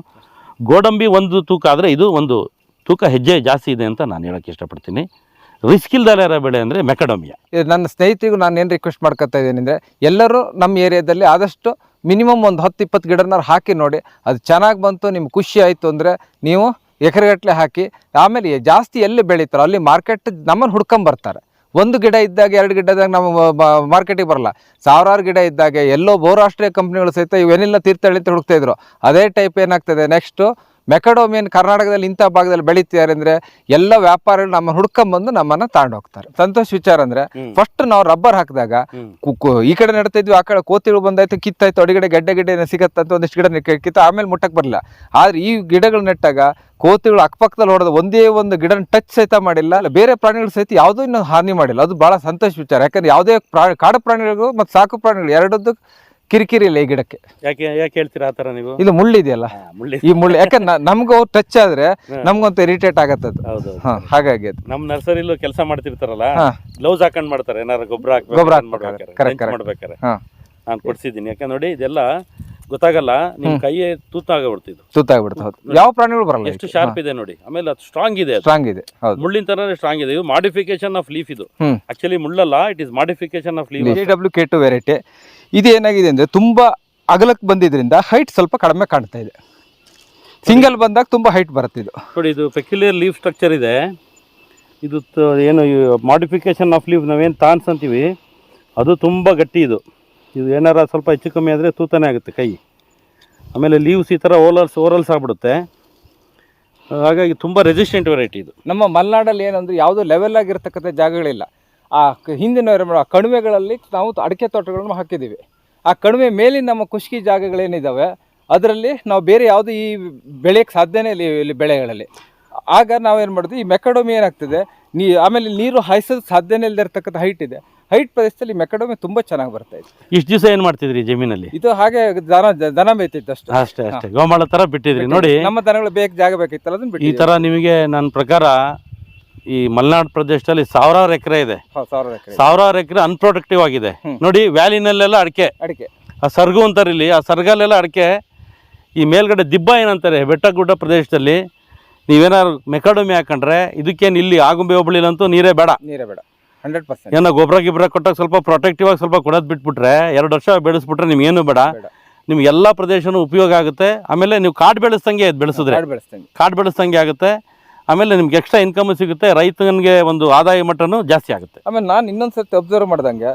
ಗೋಡಂಬಿ ಒಂದು ತೂಕ ಆದರೆ ಇದು ಒಂದು ತೂಕ ಹೆಜ್ಜೆ ಜಾಸ್ತಿ ಇದೆ ಅಂತ ನಾನು ಹೇಳೋಕ್ಕೆ ಇಷ್ಟಪಡ್ತೀನಿ. ರಿಸ್ಕ್ ಇಲ್ದಲೇ ಇರೋ ಬೆಳೆ ಅಂದರೆ ಮೆಕಡೋಮಿಯಾ ನನ್ನ ಸ್ನೇಹಿತರಿಗೂ ನಾನು ಏನು ರಿಕ್ವೆಸ್ಟ್ ಮಾಡ್ಕೊತಾ ಇದ್ದೀನಿ ಅಂದರೆ ಎಲ್ಲರೂ ನಮ್ಮ ಏರಿಯಾದಲ್ಲಿ ಆದಷ್ಟು ಮಿನಿಮಮ್ ಒಂದು ಹತ್ತು ಇಪ್ಪತ್ತು ಗಿಡನಾರು ಹಾಕಿ ನೋಡಿ. ಅದು ಚೆನ್ನಾಗಿ ಬಂತು, ನಿಮ್ಗೆ ಖುಷಿ ಆಯಿತು ಅಂದರೆ ನೀವು ಎಕರೆಗಟ್ಟಲೆ ಹಾಕಿ. ಆಮೇಲೆ ಜಾಸ್ತಿ ಎಲ್ಲಿ ಬೆಳೀತಾರೋ ಅಲ್ಲಿ ಮಾರ್ಕೆಟ್ ನಮ್ಮನ್ನು ಹುಡ್ಕೊಂಬರ್ತಾರೆ ಒಂದು ಗಿಡ ಇದ್ದಾಗ ಎರಡು ಗಿಡದಾಗ ನಮ್ಮ ಮಾರ್ಕೆಟಿಗೆ ಬರಲ್ಲ. ಸಾವಿರಾರು ಗಿಡ ಇದ್ದಾಗ ಎಲ್ಲೋ ಬಹುರಾಷ್ಟ್ರೀಯ ಕಂಪ್ನಿಗಳು ಸಹಿತ ಇವೇನಿಲ್ಲ ತೀರ್ಥಹಳ್ಳಿ ಹುಡುಕ್ತಾ ಇದ್ರು. ಅದೇ ಟೈಪ್ ಏನಾಗ್ತದೆ? ನೆಕ್ಸ್ಟು ಮೆಕಡೋಮಿಯನ್ ಕರ್ನಾಟಕದಲ್ಲಿ ಇಂಥ ಭಾಗದಲ್ಲಿ ಬೆಳೀತಿದ್ದಾರೆ ಅಂದರೆ ಎಲ್ಲ ವ್ಯಾಪಾರಿಗಳು ನಮ್ಮ ಹುಡ್ಕೊಂಬಂದು ನಮ್ಮನ್ನು ತಗೊಂಡು ಹೋಗ್ತಾರೆ. ಸಂತೋಷ್ ವಿಚಾರ ಅಂದರೆ ಫಸ್ಟ್ ನಾವು ರಬ್ಬರ್ ಹಾಕಿದಾಗ ಈ ಕಡೆ ನಡ್ತಾ ಇದ್ವಿ ಆ ಕಡೆ ಕೋತಿಗಳು ಬಂದಾಯ್ತು ಕಿತ್ತಾಯ್ತು ಅಡಿಗಡೆ ಗಡ್ಡೆ ಗಿಡ್ಡೆ ಸಿಗತ್ತಂತ ಒಂದಿಷ್ಟು ಗಿಡ ಕಿತ್ತು ಆಮೇಲೆ ಮುಟ್ಟಕ್ಕೆ ಬರಲಿಲ್ಲ. ಆದ್ರೆ ಈ ಗಿಡಗಳು ನೆಟ್ಟಾಗ ಕೋತಿಗಳು ಅಕ್ಕಪಕ್ಕದಲ್ಲಿ ಹೊಡೆದು ಒಂದೇ ಒಂದು ಗಿಡನ ಟಚ್ ಸಹಿತ ಮಾಡಿಲ್ಲ ಅಲ್ಲ ಬೇರೆ ಪ್ರಾಣಿಗಳು ಸಹಿತ ಯಾವುದೂ ಇನ್ನೂ ಹಾನಿ ಮಾಡಿಲ್ಲ. ಅದು ಭಾಳ ಸಂತೋಷ ವಿಚಾರ. ಯಾಕಂದ್ರೆ ಯಾವುದೇ ಪ್ರಾಣಿ ಕಾಡು ಪ್ರಾಣಿಗಳಿಗೂ ಮತ್ತು ಸಾಕು ಪ್ರಾಣಿಗಳು ಎರಡದ್ದು ಕಿರಿಕಿರಿ ಇಲ್ಲ ಈ ಗಿಡಕ್ಕೆ. ಯಾಕೆ ಯಾಕೆ ಹೇಳ್ತೀರಾ ಆ ಥರ ನೀವು? ಇದು ಮುಳ್ಳಿದೆಯಲ್ಲ ಮುಳ್ಳಿ ಈ ಮುಳ್ಳು ಯಾಕಂದ್ರೆ ನಮ್ಗೆ ಟಚ್ ಆದ್ರೆ ನಮ್ಗೊಂತ ಇರಿಟೇಟ್ ಆಗತ್ತ ಅದು. ಹೌದು ಹಾ ಹಾಗಾಗಿ ಅದು. ನಮ್ಮ ನರ್ಸರಿಲೂ ಕೆಲಸ ಮಾಡ್ತಿರ್ತಾರಲ್ಲ ಹಾ. ಗ್ಲೌಸ್ ಹಾಕೊಂಡ್ ಮಾಡ್ತಾರೆ ಏನಾರ ಗೊಬ್ಬರ ಗೊಬ್ರ ಹಾಕ್ಬೇಕಾದ್ರೆ. Correct, correct. ಮಾಡ್ಬೇಕಾರೆ ಹಾ. ನಾನು ಕೊಡ್ಸಿದ್ದೀನಿ. ಯಾಕೆ ನೋಡಿ ಇದೆಲ್ಲ ಗೊತ್ತಾಗಲ್ಲ ನಿಮ್ ಕೈಯೇ ತೂತಾಗ್ಬಿಡ್ತಿದ್ದು ಸುತ್ತಾಗ್ಬಿಡುತ್ತೆ ಹೌದು. ಯಾವ ಪ್ರಾಣಿಗಳು ಬರಲ್ಲ ಎಷ್ಟು ಶಾರ್ಪ್ ಇದೆ ನೋಡಿ. ಆಮೇಲೆ ಅದು ಸ್ಟ್ರಾಂಗ್ ಇದೆ ಅದು. ಸ್ಟ್ರಾಂಗ್ ಇದೆ ಹೌದು. ಮುಳ್ಳಿನ ತರ ಸ್ಟ್ರಾಂಗ್ ಇದೆ. ಇದು ಮಾಡಿಫಿಕೇಶನ್ ಆಫ್ ಲೀಫ್ ಇದು. Hmm. Actually ಮುಳ್ಳಲ್ಲ it is modification of leaf W K two variety ಇದು ಏನಾಗಿದೆ ಅಂದರೆ ತುಂಬ ಅಗಲಕ್ಕೆ ಬಂದಿದ್ದರಿಂದ ಹೈಟ್ ಸ್ವಲ್ಪ ಕಡಿಮೆ ಕಾಣ್ತಾ ಇದೆ. ಸಿಂಗಲ್ ಬಂದಾಗ ತುಂಬ ಹೈಟ್ ಬರುತ್ತೆ ಇದು. ನೋಡಿ ಇದು ಪೆಕ್ಯುಲಿಯರ್ ಲೀವ್ ಸ್ಟ್ರಕ್ಚರ್ ಇದೆ. ಇದು ಏನು ಮಾಡಿಫಿಕೇಶನ್ ಆಫ್ ಲೀವ್ ನಾವೇನು ತಾನ್ಸ್ ಅಂತೀವಿ ಅದು ತುಂಬ ಗಟ್ಟಿ ಇದು. ಇದು ಏನಾರ ಸ್ವಲ್ಪ ಹೆಚ್ಚು ಕಮ್ಮಿ ಆದರೆ ತೂತನೇ ಆಗುತ್ತೆ ಕೈ. ಆಮೇಲೆ ಲೀವ್ಸ್ ಈ ಥರ ಓಲರ್ಸ್ ಓರಲ್ಸ್ ಆಗಿಬಿಡುತ್ತೆ. ಹಾಗಾಗಿ ತುಂಬ ರೆಸಿಸ್ಟೆಂಟ್ ವೆರೈಟಿ ಇದು. ನಮ್ಮ ಮಲೆನಾಡಲ್ಲಿ ಏನಂದ್ರೆ ಯಾವುದೋ ಲೆವೆಲ್ ಆಗಿರ್ತಕ್ಕಂಥ ಜಾಗಗಳಿಲ್ಲ. ಆ ಹಿಂದಿನ ಕಣಿವೆಗಳಲ್ಲಿ ನಾವು ಅಡಿಕೆ ತೋಟಗಳನ್ನು ಹಾಕಿದ್ದೀವಿ. ಆ ಕಣಿವೆ ಮೇಲಿನ ನಮ್ಮ ಖುಷ್ಕಿ ಜಾಗಗಳೇನಿದ್ದಾವೆ ಅದರಲ್ಲಿ ನಾವು ಬೇರೆ ಯಾವುದು ಈ ಬೆಳೆಯಕ್ಕೆ ಸಾಧ್ಯನೇ ಇಲ್ಲ ಇಲ್ಲಿ ಬೆಳೆಗಳಲ್ಲಿ. ಆಗ ನಾವೇನು ಮಾಡಿದ್ವಿ ಈ ಮೆಕಡೋಮಿ ಏನಾಗ್ತದೆ ನೀ ಆಮೇಲೆ ನೀರು ಹಾಯಿಸೋದು ಸಾಧ್ಯನೇ ಇಲ್ಲದೆ ಇರತಕ್ಕಂಥ ಹೈಟ್ ಇದೆ. ಹೈಟ್ ಪ್ರದೇಶದಲ್ಲಿ ಮೆಕಡೋಮಿ ತುಂಬ ಚೆನ್ನಾಗಿ ಬರ್ತಾ ಇದೆ. ಇಷ್ಟು ದಿವಸ ಏನು ಮಾಡ್ತಿದ್ರಿ ಜಮೀನಲ್ಲಿ? ಇದು ಹಾಗೆ ದನ ದನ ಮೇಯ್ತಿತ್ತು ಅಷ್ಟೇ. ಅಷ್ಟೇ ಅಷ್ಟೇ. ಗೋಮಾಳ ಥರ ಬಿಟ್ಟಿದ್ರಿ. ನೋಡಿ ನಮ್ಮ ದನಗಳು ಬೇಕು ಜಾಗ ಬೇಕಿತ್ತಲ್ಲ ಅದನ್ನ ಈ ಬಿಟ್ಟು ಥರ ನಿಮಗೆ ನನ್ನ ಪ್ರಕಾರ ಈ ಮಲೆನಾಡು ಪ್ರದೇಶದಲ್ಲಿ ಸಾವಿರಾರು ಎಕರೆ ಇದೆ. ಸಾವಿರಾರು ಎಕರೆ ಅನ್ಪ್ರೊಡಕ್ಟಿವ್ ಆಗಿದೆ. ನೋಡಿ ವ್ಯಾಲಿನಲ್ಲೆಲ್ಲ ಅಡಿಕೆ. ಅಡಿಕೆ. ಆ ಸರ್ಗು ಅಂತಾರೆ ಇಲ್ಲಿ. ಆ ಸರ್ಗಲ್ಲೆಲ್ಲ ಅಡಿಕೆ. ಈ ಮೇಲ್ಗಡೆ ದಿಬ್ಬ ಏನಂತಾರೆ ಬೆಟ್ಟ ಗುಡ್ಡ ಪ್ರದೇಶದಲ್ಲಿ. ನೀವೇನಾದ್ರು ಮೆಕಾಡಮಿ ಹಾಕೊಂಡ್ರೆ ಇದಕ್ಕೇನು ಇಲ್ಲಿ ಆಗುಂಬೆ ಹೋಬಳಿಲಂತೂ ನೀರೇ ಬೇಡ. ನೀರೇ ಬೇಡ. ಹಂಡ್ರೆಡ್ ಪರ್ಸೆಂಟ್ ಏನೋ ಗೊಬ್ಬರ ಗಿಬ್ಬರ ಕೊಟ್ಟಾಗ ಸ್ವಲ್ಪ ಪ್ರೊಟೆಕ್ಟಿವ್ ಆಗಿ ಸ್ವಲ್ಪ ಕೊಡೋದು ಬಿಟ್ಬಿಟ್ರೆ ಎರಡು ವರ್ಷ ಬೆಳೆಸ್ಬಿಟ್ರೆ ನಿಮ್ಗೇನು ಬೇಡ. ಬೇಡ. ನಿಮ್ಗೆ ಎಲ್ಲ ಪ್ರದೇಶನೂ ಉಪಯೋಗ ಆಗುತ್ತೆ. ಆಮೇಲೆ ನೀವು ಕಾಡು ಬೆಳೆಸ್ದಂಗೆ ಇದು ಬೆಳೆಸಿದ್ರೆ. ಕಾಡು ಬೆಳೆಸ್ದಂಗೆ ಆಗುತ್ತೆ. ಆಮೇಲೆ ನಿಮ್ಗೆ ಎಕ್ಸ್ಟ್ರಾ ಇನ್ಕಮ್ ಸಿಗುತ್ತೆ ರೈತನಿಗೆ ಒಂದು ಆದಾಯ ಮಟ್ಟನು ಜಾಸ್ತಿ ಆಗುತ್ತೆ. ಆಮೇಲೆ ನಾನು ಇನ್ನೊಂದ್ ಸರ್ತಿ ಅಬ್ಸರ್ವ್ ಮಾಡ್ದಂಗೆ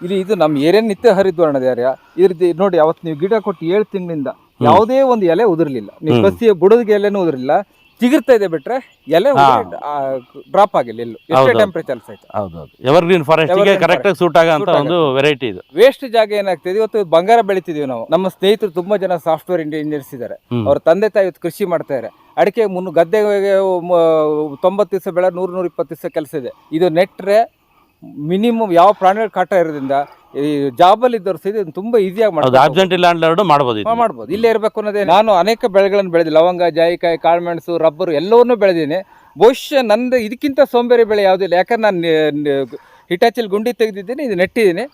ಇಲ್ಲಿ ಇದು ನಮ್ಮ ಏರಿಯಾ ನಿತ್ಯ ಹರಿದ್ವರ್ಣದ ಏರಿಯಾ ಇದ್ರದ್ದು ನೋಡಿ ಅವತ್ತು ನೀವು ಗಿಡ ಕೊಟ್ಟು ಏಳು ತಿಂಗಳಿಂದ ಯಾವುದೇ ಒಂದು ಎಲೆ ಉದುರ್ಲಿಲ್ಲ. ನೀವು. ಕಸಿಯ ಬುಡದ ಎಲೆನೂ ಉದುರಿಲ್ಲ ಚಿಗುರ್ತಾ ಇದೆ ಬಿಟ್ರೆ ಎಲೆ. ಡ್ರಾಪ್ ಆಗಿಲ್ಲ ಎಲ್ಲೂ. ಎಷ್ಟೇ. ಟೆಂಪರೇಚರ್ ಸಹಿತ. ಹೌದೌದು. ಎವರ್ಗ್ರೀನ್ ಫಾರೆಸ್ಟ್ಗೆ Evergreen ಕರೆಕ್ಟಾಗಿ ಸೂಟ್ ಆಗೋ ಒಂದು ವೆರೈಟಿ ಇದು. ವೇಸ್ಟ್ ಜಾಗ ಏನಾಗ್ತದೆ? ಇವತ್ತು ಬಂಗಾರ ಬೆಳಿತಿದೀವಿ ನಾವು. ನಮ್ಮ ಸ್ನೇಹಿತರು ತುಂಬಾ ಜನ ಸಾಫ್ಟ್ವೇರ್ ಇಂಜಿನಿಯರ್ಸ್ ಇದ್ದಾರೆ. ಅವ್ರ ತಂದೆ ತಾಯಿ ಇವತ್ತು ಕೃಷಿ ಮಾಡ್ತಾ ಇದ್ದಾರೆ ಅಡಿಕೆ ಮುನ್ನೂ ಗದ್ದೆಗೆ ತೊಂಬತ್ತು ದಿವಸ ಬೆಳೆ ನೂರು ನೂರ ಇಪ್ಪತ್ತು ದಿವಸ ಕೆಲಸ ಇದೆ. ಇದು ನೆಟ್ರೆ ಮಿನಿಮಮ್ ಯಾವ ಪ್ರಾಣಿಗಳ ಕಾಟ ಇರೋದ್ರಿಂದ ಈ ಜಾಬಲ್ಲಿ ಇದ್ದವ್ರು ಸಹಿತ ತುಂಬ ಈಸಿಯಾಗಿ ಮಾಡ್ಬೋದು ಆಬ್ಸೆಂಟ್ ಲ್ಯಾಂಡ್ ಲಾರ್ಡ್ ಮಾಡ್ಬೋದು. ಮಾಡ್ಬೋದು. ಇಲ್ಲೇ ಇರಬೇಕು ಅನ್ನೋದೇ ನಾನು ಅನೇಕ ಬೆಳೆಗಳನ್ನು ಬೆಳೆದಿಲ್ಲ. ಲವಂಗ ಜಾಯಿಕಾಯಿ ಕಾಳುಮೆಣಸು ರಬ್ಬರ್ ಎಲ್ಲವನ್ನೂ ಬೆಳೆದೀನಿ ಬಹುಶಃ ನಂದು ಇದಕ್ಕಿಂತ ಸೋಂಬೇರಿ ಬೆಳೆ ಯಾವುದಿಲ್ಲ ಯಾಕಂದ್ರೆ ನಾನು ಹಿಟಾಚಿಲ್ ಗುಂಡಿ ತೆಗೆದಿದ್ದೀನಿ ಇದು ನೆಟ್ಟಿದ್ದೀನಿ.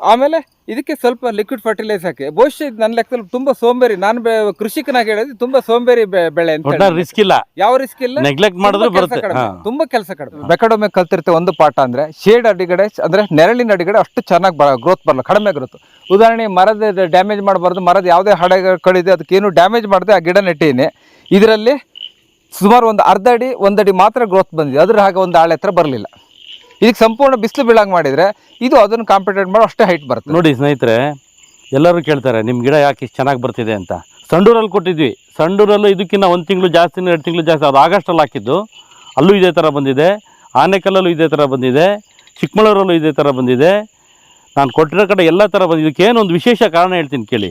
ಆಮೇಲೆ ಇದಕ್ಕೆ ಸ್ವಲ್ಪ ಲಿಕ್ವಿಡ್ ಫರ್ಟಿಲೈಸ್ ಹಾಕಿ. ಬಹುಶಃ ಇದು ನನ್ನ ಲೆಕ್ಕದಲ್ಲಿ ತುಂಬ ಸೋಂಬೇರಿ. ನಾನು ಬೆ ಕೃಷಿಕನಾಗಿ ಹೇಳಿದ್ರೆ ತುಂಬಾ ಸೋಂಬೇರಿ ಬೆ- ಬೆಳೆ ಅಂತ ರಿಸ್ಕ್ ಇಲ್ಲ. ಯಾವ ರಿಸ್ಕ್ ಇಲ್ಲ. ನೆಗ್ಲೆಕ್ಟ್ ಮಾಡಿದ್ರೆ ತುಂಬಾ ಬರುತ್ತೆ. ತುಂಬಾ ಕೆಲಸ ಕಡಿಮೆ. ಬೆಕಡೊಮ್ಮೆ ಕಲ್ತಿರ್ತೆ ಒಂದು ಪಾಠ ಅಂದ್ರೆ ಶೇಡ್ ಅಡಿಗಡೆ ಅಂದ್ರೆ ನೆರಳಿನ ಅಡಿಗಡೆ ಅಷ್ಟು ಚೆನ್ನಾಗಿ ಬರ ಗ್ರೋತ್ ಬರಲ್ಲ ಕಡಿಮೆ ಗ್ರೋತ್ ಉದಾಹರಣೆ ಮರದ ಡ್ಯಾಮೇಜ್ ಮಾಡಬಾರ್ದು ಮರದ ಯಾವುದೇ ಹಡೆ ಕಡಿದೆ ಅದಕ್ಕೇನು ಡ್ಯಾಮೇಜ್ ಮಾಡದೆ ಆ ಗಿಡ ನೆಟ್ಟಿದ್ದೀನಿ. ಇದರಲ್ಲಿ ಸುಮಾರು ಒಂದು ಅರ್ಧ ಅಡಿ ಒಂದಡಿ ಮಾತ್ರ ಗ್ರೋತ್ ಬಂದಿದೆ. ಅದ್ರ ಹಾಗೆ ಒಂದು ಆಳೆ ಹತ್ರ ಬರಲಿಲ್ಲ. ಇದಕ್ಕೆ ಸಂಪೂರ್ಣ ಬಿಸಿಲು ಬೀಳಂಗೆ ಮಾಡಿದರೆ ಇದು ಅದನ್ನು ಕಾಂಪಿಟೇಟ್ ಮಾಡೋ ಅಷ್ಟೇ ಹೈಟ್ ಬರುತ್ತೆ. ನೋಡಿ ಸ್ನೇಹಿತರೆ, ಎಲ್ಲರೂ ಕೇಳ್ತಾರೆ ನಿಮ್ಮ ಗಿಡ ಯಾಕೆ ಇಷ್ಟು ಚೆನ್ನಾಗಿ ಬರ್ತಿದೆ ಅಂತ. ಸಂಡೂರಲ್ಲಿ ಕೊಟ್ಟಿದ್ವಿ. ಸಂಡೂರಲ್ಲೂ ಇದಕ್ಕಿಂತ ಒಂದು ತಿಂಗಳು ಜಾಸ್ತಿ ಎರಡು ತಿಂಗಳು ಜಾಸ್ತಿ, ಅದು ಆಗಸ್ಟಲ್ಲಿ ಹಾಕಿದ್ದು. ಅಲ್ಲೂ ಇದೇ ಥರ ಬಂದಿದೆ. ಆನೆಕಲ್ಲಲ್ಲೂ ಇದೇ ಥರ ಬಂದಿದೆ. ಚಿಕ್ಕಮಗಳೂರಲ್ಲೂ ಇದೇ ಥರ ಬಂದಿದೆ. ನಾನು ಕೊಟ್ಟಿರೋ ಕಡೆ ಎಲ್ಲ ಥರ ಬಂದಿದೆ. ಇದಕ್ಕೇನು ಒಂದು ವಿಶೇಷ ಕಾರಣ ಹೇಳ್ತೀನಿ ಕೇಳಿ.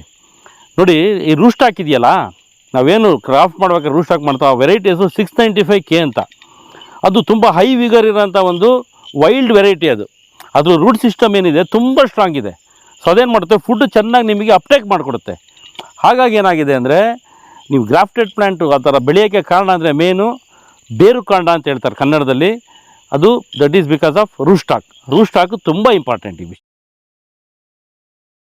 ನೋಡಿ, ಈ ರೂಸ್ಟ್ ಹಾಕಿದೆಯಲ್ಲ, ನಾವೇನು ಕ್ರಾಫ್ಟ್ ಮಾಡ್ಬೇಕಾದ್ರೆ ರೂಸ್ಟ್ ಹಾಕಿ ಮಾಡ್ತಾವೆ. Varieties six ninety five K ಅಂತ. ಅದು ತುಂಬ ಹೈ ವಿಗರ್ ಇರೋಂಥ ಒಂದು ವೈಲ್ಡ್ ವೆರೈಟಿ ಅದು. ಅದ್ರ ರೂಟ್ ಸಿಸ್ಟಮ್ ಏನಿದೆ, ತುಂಬ ಸ್ಟ್ರಾಂಗ್ ಇದೆ. ಸೊ ಅದೇನು ಮಾಡುತ್ತೆ? ಫುಡ್ ಚೆನ್ನಾಗಿ ನಿಮಗೆ ಅಪ್ಟೇಕ್ ಮಾಡಿಕೊಡುತ್ತೆ. ಹಾಗಾಗಿ ಏನಾಗಿದೆ ಅಂದರೆ, ನೀವು ಗ್ರಾಫ್ಟೆಡ್ ಪ್ಲ್ಯಾಂಟು ಆ ಥರ ಬೆಳೆಯೋಕ್ಕೆ ಕಾರಣ ಅಂದರೆ ಮೇನು ಬೇರು ಕಾಂಡ ಅಂತ ಹೇಳ್ತಾರೆ ಕನ್ನಡದಲ್ಲಿ. ಅದು that is because of rootstock rootstock ತುಂಬ ಇಂಪಾರ್ಟೆಂಟ್ ಈ ವಿಷಯ.